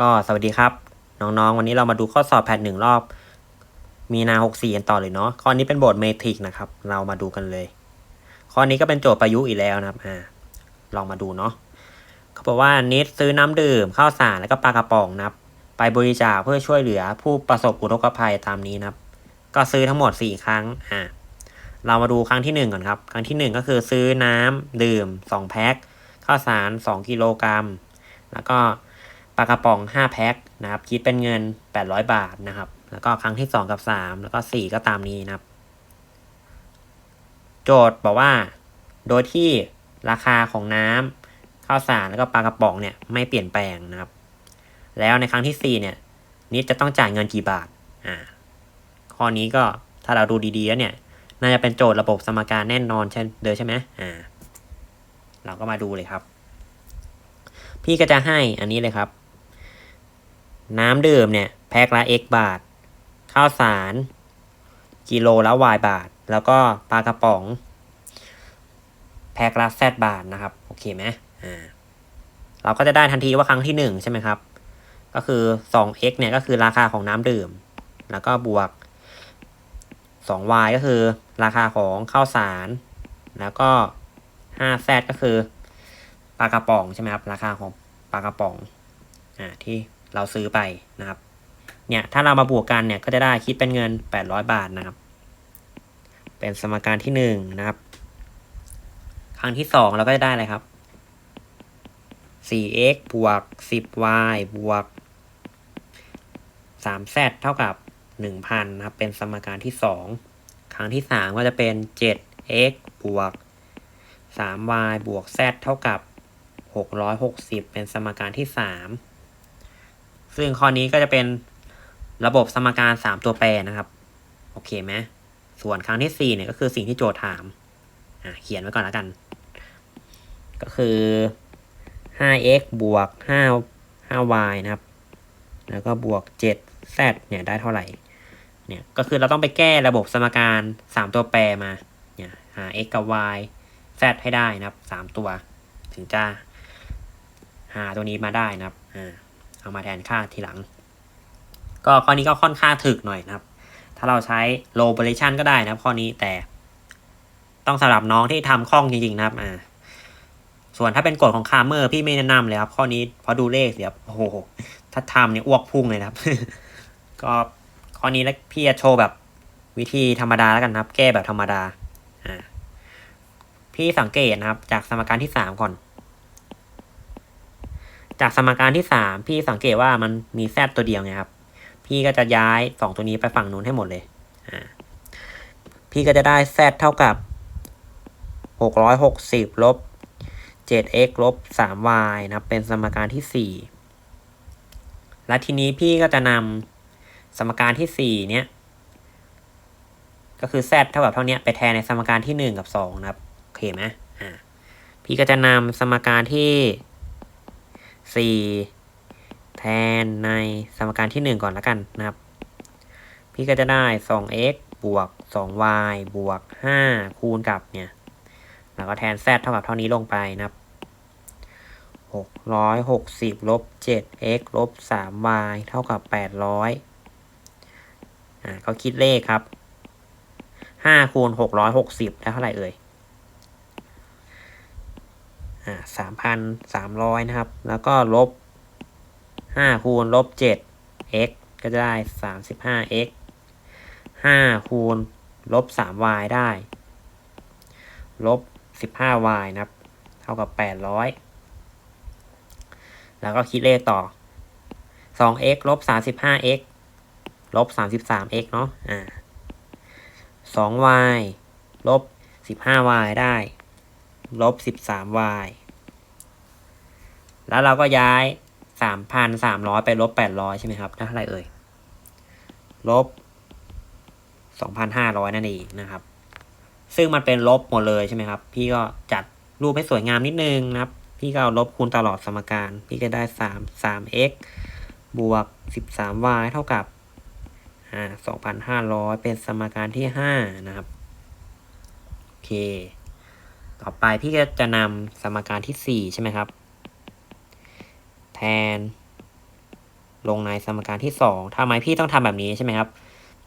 ก็สวัสดีครับ น้องๆ วันนี้เรามาดูข้อสอบแพทหนึ่งรอบ มีนาหกสี่กันต่อเลยเนาะข้อนี้เป็นบทเมทริกนะครับ เรามาดูกันเลย ข้อนี้ก็เป็นโจทย์ประยุกต์อีกแล้วนะครับอ่าลองมาดูเนาะเขาบอกว่านิดซื้อน้ำดื่มข้าวสารแล้วก็ปลากระป๋องนะครับ ไปบริจาคเพื่อช่วยเหลือผู้ประสบอุทกภัยตามนี้นะครับ ก็ซื้อทั้งหมดสี่ครั้งอ่าเรามาดูครั้งที่หนึ่งก่อนครับ ครั้งที่หนึ่งก็คือซื้อน้ำดื่มสองแพ็คข้าวสารสองกิโลกรัมแล้วก็ ลากระป๋อง 5 แพ็คนะครับคิดเป็นเงิน 800 บาทนะครับ แล้วก็ครั้งที่ 2 กับ 3 แล้วก็ 4 ก็ตามนี้นะครับ โจทย์บอกว่า โดยที่ราคาของน้ำข้าวสารแล้วก็ปลากระป๋องเนี่ยไม่เปลี่ยนแปลงนะครับ แล้วในครั้งที่ 4 เนี่ยนิดจะต้องจ่ายเงินกี่บาทอ่าข้อนี้ก็ถ้าเราดูดีๆแล้วเนี่ยน่าจะเป็นโจทย์ระบบสมการแน่นอนใช่นเลยใช่ไหมอ่า เราก็มาดูเลยครับ พี่ก็จะให้อันนี้เลยครับ น้ำดื่มเนี่ยแพ็คละ x บาท ข้าวสาร กิโลละ y บาท แล้วก็ปลากระป๋อง แพ็คละ z บาทนะครับ โอเคไหมอ่าเราก็จะได้ทันทีว่าครั้งที่หนึ่งใช่ไหมครับ ก็คือ 2x เนี่ยก็คือราคาของน้ำดื่ม แล้วก็บวก 2y ก็คือราคาของข้าวสาร แล้วก็ 5z ก็คือปลากระป๋องใช่ไหมครับ ราคาของปลากระป๋อง อ่า ที่ เราซื้อไปนะครับ เนี่ยถ้าเรามาบวกกันเนี่ยก็จะได้คิดเป็นเงิน 800 บาทนะครับ เป็นสมการที่หนึ่งนะครับ ครั้งที่สองเราก็จะได้อะไรครับ 4x บวก 10y บวก 3z เท่ากับ 1,000นะครับ เป็นสมการที่สองครั้งที่สามก็จะเป็น 7x บวก 3y บวก z เท่ากับ 660 เป็นสมการที่สาม ซึ่งข้อนี้ก็จะเป็นระบบสมการ 3 ตัวแปรนะครับ โอเคไหมส่วนครั้งที่4เนี่ยก็คือสิ่งที่โจทย์ถาม อะเขียนไว้ก่อนแล้วกัน ก็คือ 5x บวก5 5y นะครับ แล้วก็บวก 7z เนี่ยได้เท่าไหร่ เนี่ยก็คือเราต้องไปแก้ระบบสมการ 3 ตัวแปรมา เนี่ยหา x กับ y z ให้ได้นะครับ 3 ตัว ถึงจะหาตัวนี้มาได้นะครับ อ่า เอามาแทนค่าทีหลัง ก็ข้อนี้ก็ค่อนข้างถึกหน่อยนะครับ ถ้าเราใช้ low operation ก็ได้นะครับข้อนี้แต่ต้องสำหรับน้องที่ทำคล่องจริงๆนะครับอ่าส่วนถ้าเป็นกฎของคาร์เมอร์พี่ไม่แนะนำเลยครับข้อนี้พอดูเลขเสียโอ้โหถ้าทำเนี่ยอ้วกพุ่งเลยนะครับ ก็ข้อนี้แล้วพี่จะโชว์แบบวิธีธรรมดาแล้วกันนะครับ แก้แบบธรรมดาอ่าพี่สังเกตนะครับ จากสมการที่สามก่อน จากสมการที่สามพี่สังเกตว่ามันมีแซตัวเดียวไงครับ พี่ก็จะย้ายสองตัวนี้ไปฝั่งนู้นให้หมดเลยอ่าพี่ก็จะได้แซเท่ากับหกร้อยหกสิบลบเจ็ด x ลบสาม y นะครับ เป็นสมการที่สี่และทีนี้พี่ก็จะนำสมการที่สี่เนี้ยก็คือ z เท่ากับเท่านี้ไปแทนในสมการที่หนึ่งกับสองนะครับโอเคไหมอ่าพี่ก็จะนำสมการที่ สี่แทนในสมการที่หนึ่งก่อนแล้วกันนะครับ พี่ก็จะได้สอง x บวกสอง y บวกห้าคูณกับเนี่ย แล้วก็แทน z เท่ากับเท่านี้ลงไปนะครับหกร้อยหกสิบลบเจ็ด x ลบสาม y เท่ากับแปดร้อยอ่าก็คิดเลขครับห้าคูณหกร้อยหกสิบได้เท่าไหร่เอ่ย อ่าสามพันสามร้อยนะครับ แล้วก็ลบห้าคูณลบเจ็ด x ก็จะได้สามสิบห้า x ห้าคูณลบสาม y ได้ ลบสิบห้า y นะครับ เท่ากับแปดร้อยแล้วก็คิดเลขต่อสอง x ลบสามสิบห้า x ลบสามสิบสาม x เนาะ อ่าสอง y ลบสิบห้า y ได้ ลบสิบสาม y แล้วเราก็ย้ายสามพันสามร้อยไปลบแปดร้อยใช่ไหมครับได้เท่าไหร่เอ่ย ลบสองพันห้าร้อยนั่นเองนะครับ ซึ่งมันเป็นลบหมดเลยใช่ไหมครับ พี่ก็จัดรูปให้สวยงามนิดนึงนะครับ พี่ก็เอาลบคูณตลอดสมการ พี่ก็ได้สามสาม x บวกสิบสาม y เท่ากับอ่าสองพันห้าร้อยเป็นสมการที่ห้านะครับ โอเค ต่อไปพี่ก็จะนำสมการที่สี่ใช่ไหมครับ แทน ลงในสมการที่สองทำไมพี่ต้องทำแบบนี้ใช่ไหมครับ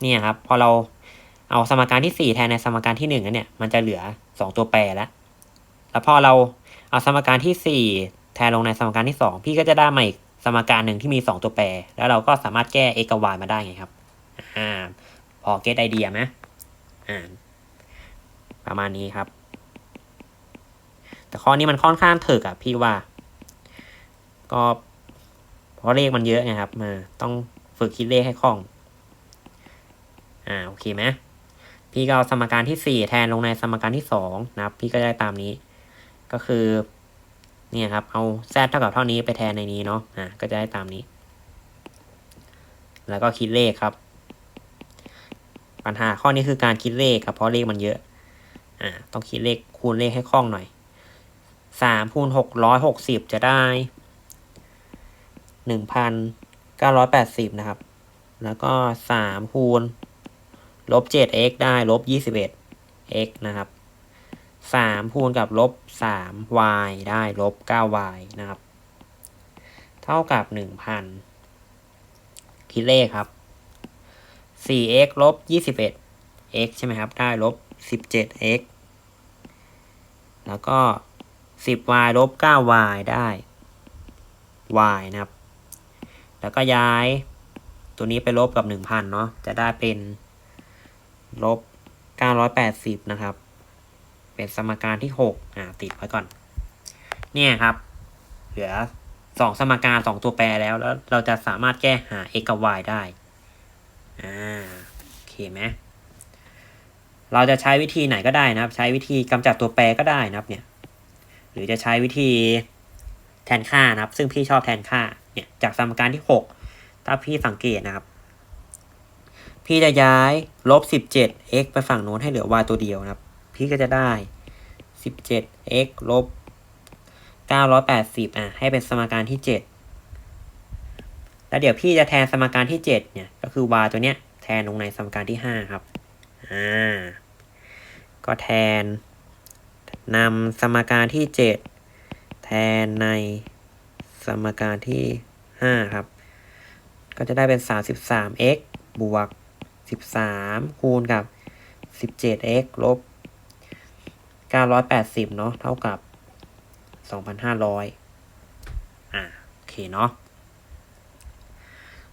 เนี่ยครับ พอเราเอาสมการที่สี่แทนในสมการที่หนึ่งเนี่ย มันจะเหลือสองตัวแปรแล้ว แล้วพอเราเอาสมการที่สี่แทนลงในสมการที่สองพี่ก็จะได้มาอีกสมการหนึ่งที่มีสองตัวแปร แล้วเราก็สามารถแก้ x กับ y มาได้ไงครับ อ่า พอเก็ตไอเดียไหมอ่า ประมาณนี้ครับ แต่ข้อนี้มันค่อนข้างถึกอะพี่ว่า ก็เพราะเลขมันเยอะไงครับ มาต้องฝึกคิดเลขให้คล่อง อ่าโอเคไหมพี่ก็เอาสมการที่สี่แทนลงในสมการที่สองนะครับ พี่ก็ได้ตามนี้ ก็คือเนี่ยครับ เอา z เท่ากับเท่านี้ไปแทนในนี้เนาะอ่าก็จะได้ตามนี้ แล้วก็คิดเลขครับ ปัญหาข้อนี้คือการคิดเลขครับเพราะเลขมันเยอะ อ่า ต้องคิดเลขคูณเลขให้คล่องหน่อย สามคูณหกร้อยหกสิบจะได้หนึ่งพันเก้าร้อยแปดสิบนะครับ แล้วก็สามคูณลบเจ็ด x ได้ลบยี่สิบเอ็ด x นะครับสามคูณกับลบสาม y ได้ลบเก้า y นะครับ เท่ากับหนึ่งพันคิดเลขครับสี่ x ลบยี่สิบเอ็ด x ใช่ไหมครับ ได้ลบสิบเจ็ด x แล้วก็ สิบ y ลบเก้า y ได้ y นะครับ แล้วก็ย้ายตัวนี้ไปลบกับหนึ่งพันเนาะ จะได้เป็น ลบเก้าร้อยแปดสิบนะครับ เป็นสมการที่หกอ่า ติดไว้ก่อน เนี่ยครับ เหลือสองสมการสองตัวแปรแล้ว แล้วเราจะสามารถแก้หา x กับ y ได้ อ่า โอเคไหมเราจะใช้วิธีไหนก็ได้นะครับ ใช้วิธีกำจัดตัวแปรก็ได้นะครับเนี่ย หรือจะใช้วิธีแทนค่านะครับ ซึ่งพี่ชอบแทนค่าเนี่ยจากสมการที่หกถ้าพี่สังเกตนะครับ พี่จะย้ายลบสิบเจ็ด x ไปฝั่งโน้นให้เหลือ y ตัวเดียวนะครับ พี่ก็จะได้สิบเจ็ด x ลบเก้าร้อยแปดสิบอะ ให้เป็นสมการที่เจ็ดแล้วเดี๋ยวพี่จะแทนสมการที่เจ็ดเนี่ย ก็คือ y ตัวเนี้ย แทนลงในสมการที่ห้าครับ อ่า ก็แทน นำสมการที่เจ็ดแทนในสมการที่ห้าครับ ก็จะได้เป็นสามสิบสาม x บวกสิบสามคูณกับสิบเจ็ด x ลบเก้าร้อยแปดสิบเนาะเท่ากับสองพันห้าร้อยอ่าโอเคเนาะ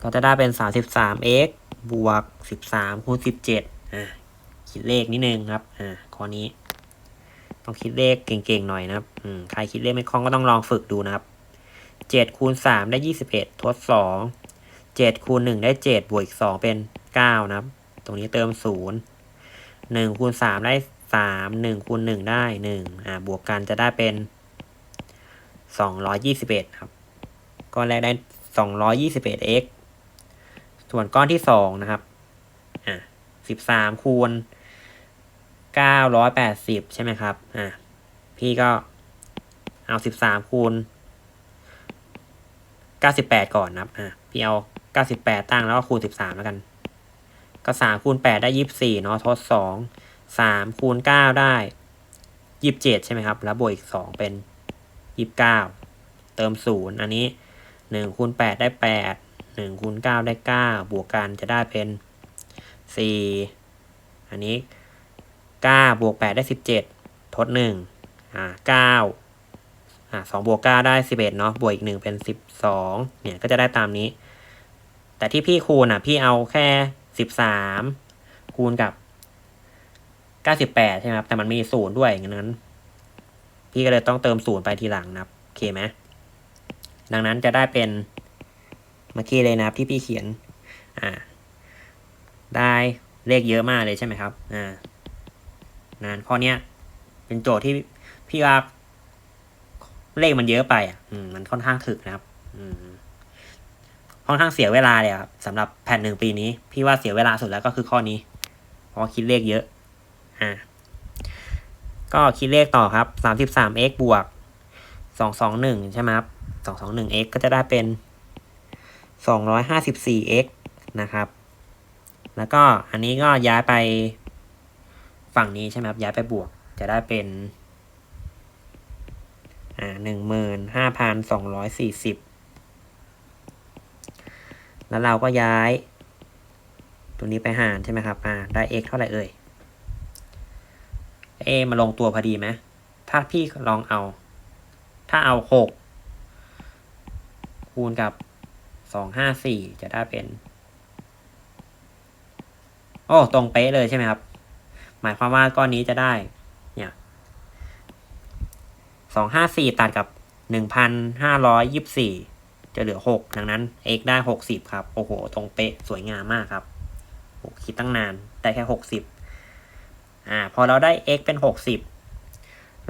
ก็จะได้เป็นสามสิบสาม x บวกสิบสามคูณสิบเจ็ดอ่าคิดเลขนิดนึงครับ อ่าข้อนี้ ต้องคิดเลขเก่งๆหน่อยนะครับอืมใครคิดเลขไม่คล่องก็ต้องลองฝึกดูนะครับเจ็ดคูณสามได้ยี่สิบเอ็ดทดสองเจ็ดคูณหนึ่งได้เจ็ดบวกอีกสองเป็นเก้านะครับ ตรงนี้เติมศูนย์หนึ่งคูณสามได้สามหนึ่งคูณหนึ่งได้หนึ่งอ่าบวกกันจะได้เป็นสองร้อยยี่สิบเอ็ดครับก้อนแรกได้สองร้อยยี่สิบเอ็ดเอ็กส่วนก้อนที่สองนะครับอ่าสิบสามคูณ เก้าร้อยแปดสิบใช่ไหมครับ อ่าพี่ก็เอาสิบสามคูณเก้าสิบแปดก่อนนะครับ อ่าพี่เอาเก้าสิบแปดตั้งแล้วก็คูณสิบสามแล้วกัน ก็สามคูณแปดได้ยี่สิบสี่เนาะ ทดสองสามคูณเก้าได้ยี่สิบเจ็ดใช่ไหมครับ แล้วบวกอีกสองเป็นยี่สิบเก้าเติมศูนย์อันนี้หนึ่งคูณแปดได้แปดหนึ่งคูณเก้าได้เก้าบวกกันจะได้เป็นสี่อันนี้ เก้าบวกแปดได้สิบเจ็ดทดหนึ่งอ่าเก้าอ่าสองบวกเก้าได้สิบเอ็ดเนาะบวกอีกหนึ่งเป็นสิบสองเนี่ยก็จะได้ตามนี้ แต่ที่พี่คูณอะพี่เอาแค่สิบสามคูณกับเก้าสิบแปดใช่ไหมครับ แต่มันมีศูนย์ด้วยอย่างนั้น พี่ก็เลยต้องเติมศูนย์ไปทีหลังนะครับโอเคไหมดังนั้นจะได้เป็นเมื่อกี้เลยนะครับที่พี่เขียนอ่าได้เลขเยอะมากเลยใช่ไหมครับอ่า นานข้อเนี้ยเป็นโจทย์ที่พี่ว่าเลขมันเยอะไปอะมมันค่อนข้างถึกนะครับ อืมค่อนข้างเสียเวลาเลยครับสำหรับแผ่นหนึ่งปีนี้ พี่ว่าเสียเวลาสุดแล้วก็คือข้อนี้เพราะคิดเลขเยอะอ่าก็คิดเลขต่อครับสามสิบสาม x บวกสองสองหนึ่งใช่ไหมครับสองสองหนึ่ง x ก็จะได้เป็นสองร้อยห้าสิบสี่ x นะครับ แล้วก็อันนี้ก็ย้ายไป ฝั่งนี้ใช่ไหมครับย้ายไปบวกจะได้เป็นอ่าหนึ่งหมื่นห้าพันสองร้อยสี่สิบแล้วเราก็ย้าย ตัวนี้ไปหารใช่ไหมครับอ่าได้ x เท่าไหร่เอ่ย a มาลงตัวพอดีไหมถ้าพี่ลองเอา ถ้าเอาหกคูณกับสองห้าสี่จะได้เป็น โอ้ ตรงเป๊ะเลยใช่ไหมครับ หมายความว่าก้อนนี้จะได้ เนี่ยสองห้าสี่ตัดกับหนึ่งพันห้าร้อยยิบสี่จะเหลือหกดังนั้น x ได้หกสิบครับ โอ้โห ตรงเป๊ะ สวยงามมากครับโอ้คิดตั้งนาน ได้แค่หกสิบอ่า พอเราได้ x เป็นหกสิบ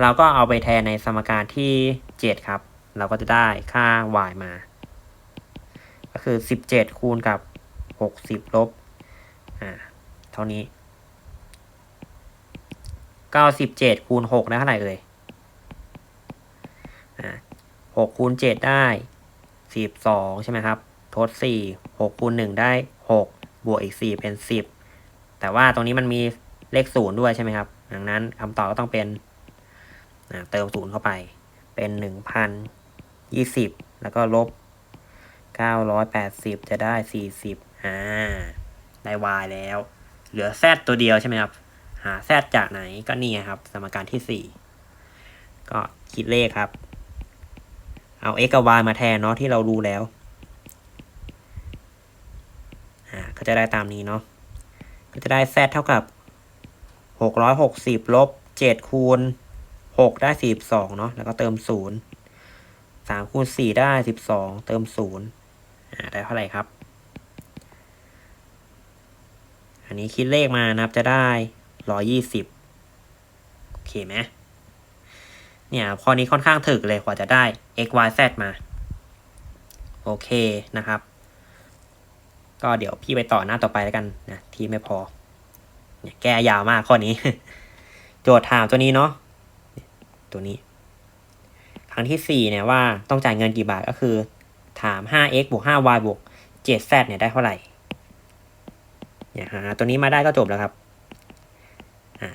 เราก็เอาไปแทนในสมการที่เจ็ดครับ เราก็จะได้ค่า y มา ก็คือสิบเจ็ดคูณกับหกสิบลบ อ่า เท่านี้ เก้าสิบเจ็ดคูณหกได้เท่าไหร่เลยหกคูณเจ็ดได้สิบสองใช่ไหมครับ ทดสี่หกคูณหนึ่งได้หกบวกอีกสี่เป็นสิบแต่ว่าตรงนี้มันมีเลขศูนย์ด้วยใช่ไหมครับ ดังนั้นคำตอบก็ต้องเป็นเติมศูนย์เข้าไป เป็นหนึ่งพันยี่สิบแล้วก็ลบเก้าร้อยแปดสิบจะได้สี่สิบอ่า ได้ y แล้ว เหลือ z ตัวเดียวใช่ไหมครับ หา z จากไหนก็นี่ครับ สมการที่สี่ก็คิดเลขครับ เอา x กับ y มาแทนเนาะที่เรารู้แล้วอ่าก็จะได้ตามนี้เนาะก็จะได้ z เท่ากับหกร้อยหกสิบลบเจ็ดคูณหกได้สี่สิบสองเนาะแล้วก็เติมศูนย์สามคูณสี่ได้สิบสองเติมศูนย์อ่าได้เท่าไหร่ครับ อันนี้คิดเลขมานะครับจะได้ ร้อยี่สิบโอเคไหมเนี่ยข้อนี้ค่อนข้างถึกเลยกว่าจะได้ x y z มา โอเคนะครับ ก็เดี๋ยวพี่ไปต่อหน้าต่อไปแล้วกันนะที่ไม่พอ เนี่ยแก้ยาวมากข้อนี้ โจทย์ถามตัวนี้เนาะตัวนี้ ครั้งที่สี่เนี่ยว่าต้องจ่ายเงินกี่บาทก็คือ ถาม 5x บวก 5y บวก 7z เนี่ยได้เท่าไหร่เนี่ยหาตัวนี้มาได้ก็จบแล้วครับ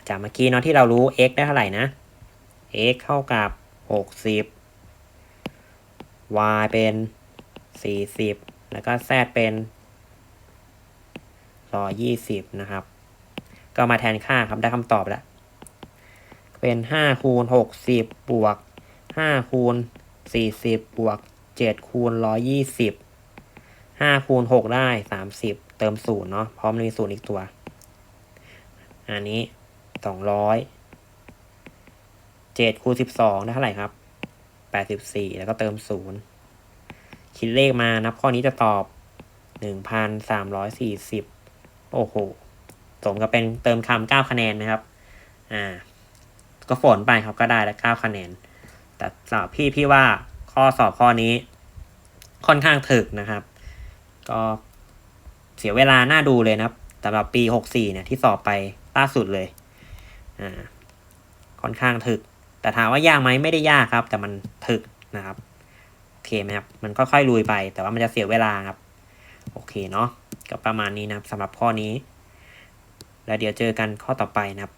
จากเมื่อกี้เนาะที่เรารู้ x ได้เท่าไหร่นะ x เท่ากับหกสิบ y เป็นสี่สิบแล้วก็ z เป็นร้อยี่สิบนะครับ ก็มาแทนค่าครับได้คำตอบแล้ว เป็นห้าคูณหกสิบบวกห้าคูณสี่สิบบวกเจ็ดคูณร้อยี่สิบห้าคูณหกได้สามสิบเติมศูนย์เนาะเพราะมันมีศูนย์อีกตัว อันนี้ สองร้อยเจ็ดคูณสิบสองได้เท่าไหร่ครับแปดสิบสี่แล้วก็เติมศูนย์คิดเลขมานับข้อนี้จะตอบหนึ่งพันสามร้อยสี่สิบโอ้โห สมกับเป็นเติมคำเก้าคะแนนนะครับ อ่า ก็ฝนไปครับก็ได้แล้วเก้าคะแนน แต่สำหรับพี่พี่ว่าข้อสอบข้อนี้ ค่อนข้างถึกนะครับ ก็เสียเวลาน่าดูเลยนะครับสำหรับปีหกสี่เนี่ยที่สอบไปล่าสุดเลย อ่าค่อนข้างถึก แต่ถามว่ายากไหมไม่ได้ยากครับ แต่มันถึกนะครับโอเคไหมครับมันค่อยๆลุยไป แต่ว่ามันจะเสียเวลาครับ โอเคเนาะก็ประมาณนี้นะครับสำหรับข้อนี้ แล้วเดี๋ยวเจอกันข้อต่อไปนะครับ